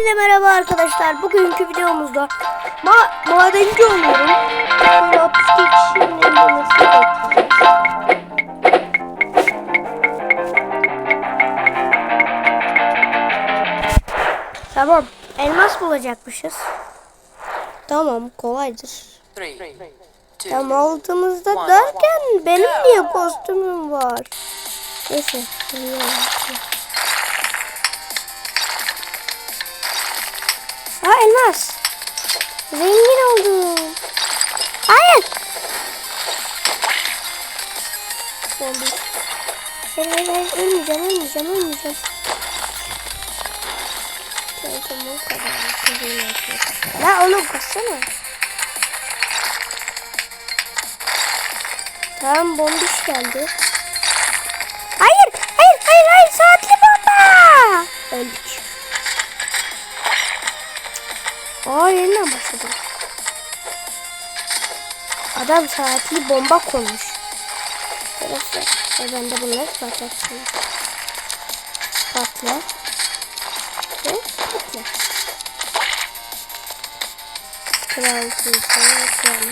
Hepinize merhaba arkadaşlar. Bugünkü videomuzda ma madenci oluyorum. Böyle 32 kişinin inmesini bekleyeceğiz. Tamam. Elmas bulacakmışız. Tamam kolaydır. Tam altımızda derken benim niye kostümüm var? Neyse. Elmas. Zengin oldum. Hayır. Ben bir... Hayır ölmeyeceğim ölmeyeceğim ölmeyeceğim. Bu kadar. Ya oğlum kaçsana. Tamam bombiş geldi. Yeniden başladı. Adam saatli bomba koymuş. Arkadaşlar, e ben de bunları patlatacağım. Patla. Ve patla. Kral sınıfı, kral.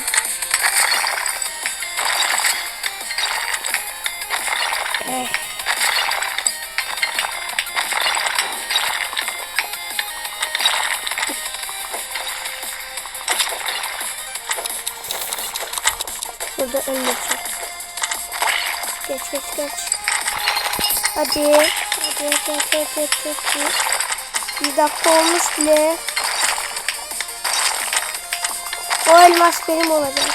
Eh. Burada ölmeyecek. Geç geç geç. Hadi. Hadi hadi hadi hadi hadi. Bir dakika olmuş bile. O elmas benim olacak.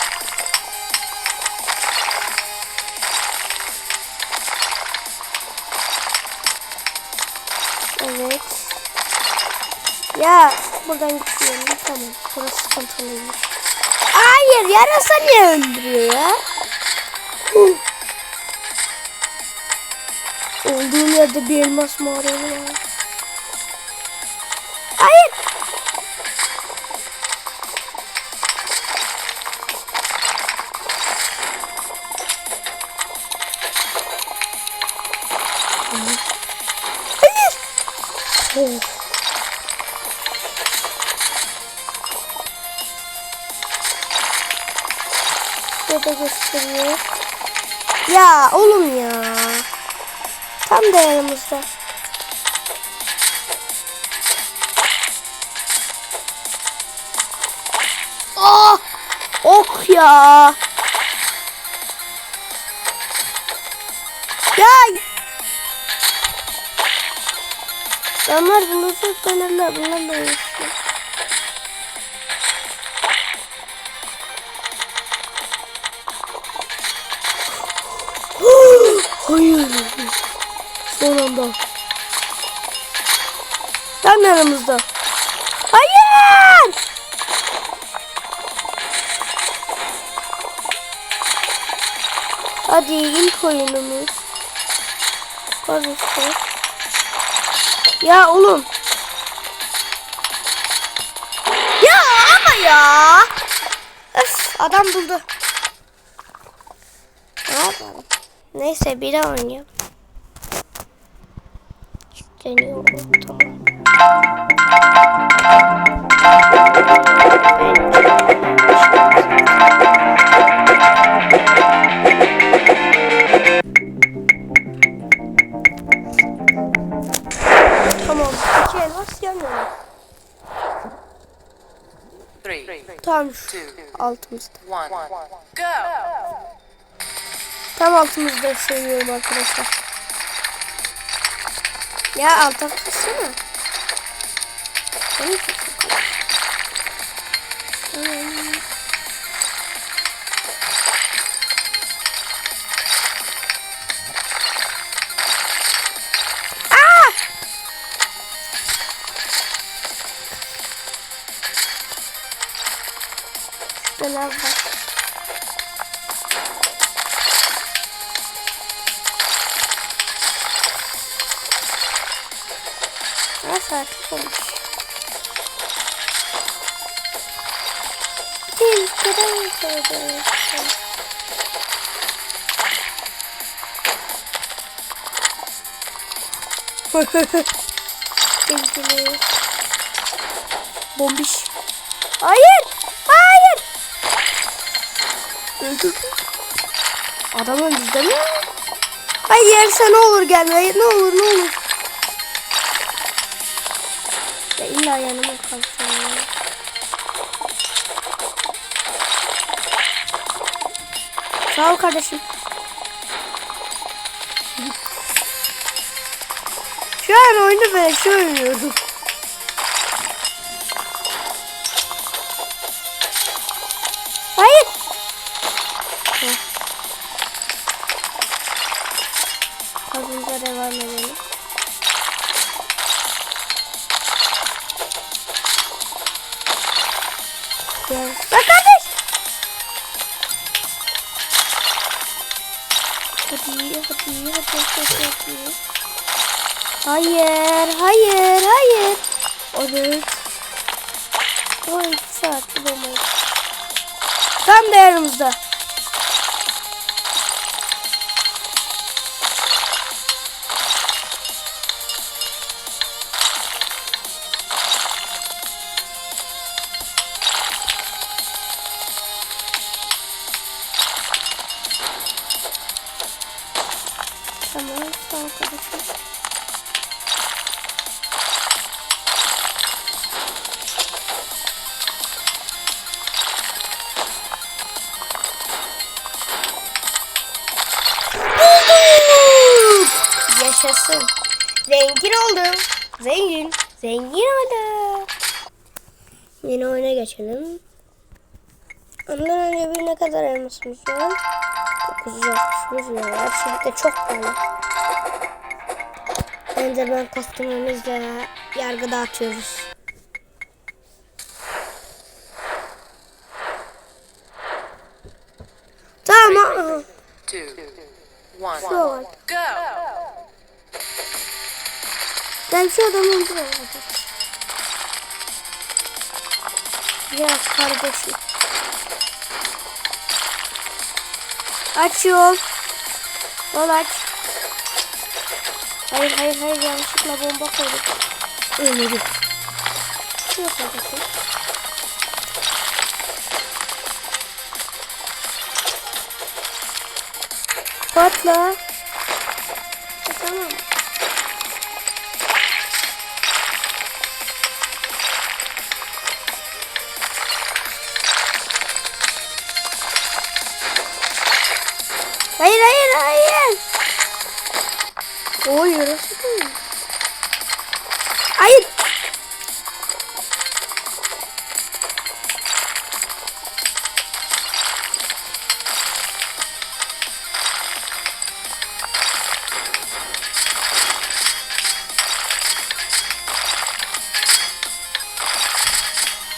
Evet. Ya buradan gidiyorum. Tamam. Burası sıkıntılıymış. Hayır yarasa niye öldürüyor ya? Olduğum yerde bir elmas mağarası var. Hayır. Burada gösteriyor. Ya oğlum ya. Tam da yanımızda. Oh! Ok ya. Ya. Onlar bunu çok dönerler. Bunlar da uyuşuyor. Anda. Tam yanımızda. Hayır. Hadi ilk oyunumuz. Karıştı. Ya oğlum. Ya ama ya. Öf adam buldu. Ne yapalım? Neyse bir daha oynayalım. Deniyorum tamam. Tamam. İki elmas yan yana. three, Tamam şu altımızda. one, go! Tam altımızda seviyorum arkadaşlar. Ya alta. Benim Tamam. Aa! Şurada var. Saatlik olmuş. Bir kadar kadar. Bilgili. Bombiş. Hayır. Hayır. Öldürdüm. Adam öldü değil mi? Hayır sen ne olur gelme. Ne olur ne olur. İlla yanıma kalsın ya. Sağ ol kardeşim. Şu an oyunu ben şu oynuyorum. Gel. Bak kardeş. Hadi, hadi, hadi, hadi, hadi. Hayır, hayır, hayır. Evet. O iki saat bulamayız. Tam da Yaşasın. Zengin oldum. Zengin. Zengin oldum. Yeni oyuna geçelim. Ondan önce bir ne kadar elmasımız var? 961 lira. Her şey de çok pahalı. Enderman kostümümüzle yargı dağıtıyoruz. Tamam. Two. Go. Ben şu adamı alacağım. Ya kardeşim. Aç yol. Yol aç. Hayır hayır hayır yanlışlıkla bomba koyduk. Ölmedi. Ne yapacaksın? Patla. E, tamam. O yarası değil. Hayır.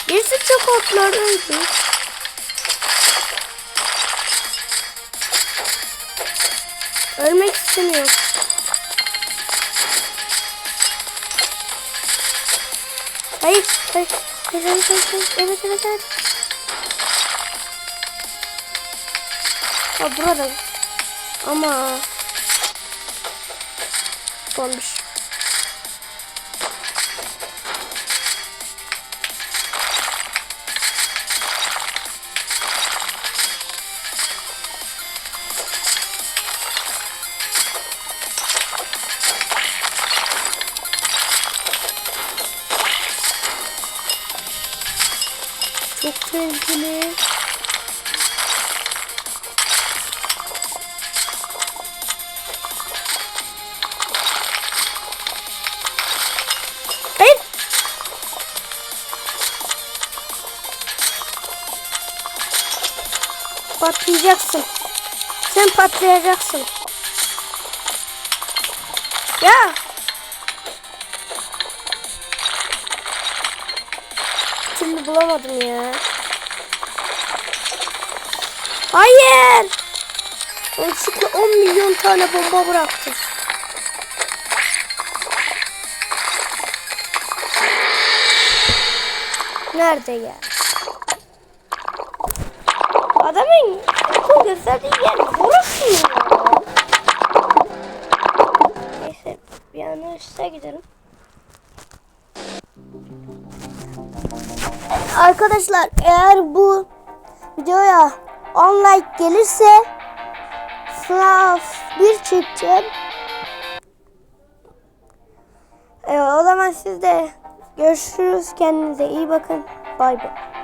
Birisi çok otlar öldü. Ölmek istemiyorum. Hayır, hayır, hayır, hayır, hayır, hayır. Evet, evet, evet. Ha burada. Ama bombiş. Çok tehlikeli. Hayır. Patlayacaksın. Sen patlayacaksın. Ya. Bulamadım ya. Hayır. Yanlışlıkla 10 milyon tane bomba bıraktım. Nerede ya? Adamın okul gösterdiği yer burası ya? Neyse bir an üste gidelim. Arkadaşlar eğer bu videoya 10 like gelirse sınav bir çekeceğim. Ee, o zaman siz de görüşürüz. Kendinize iyi bakın. Bay bay.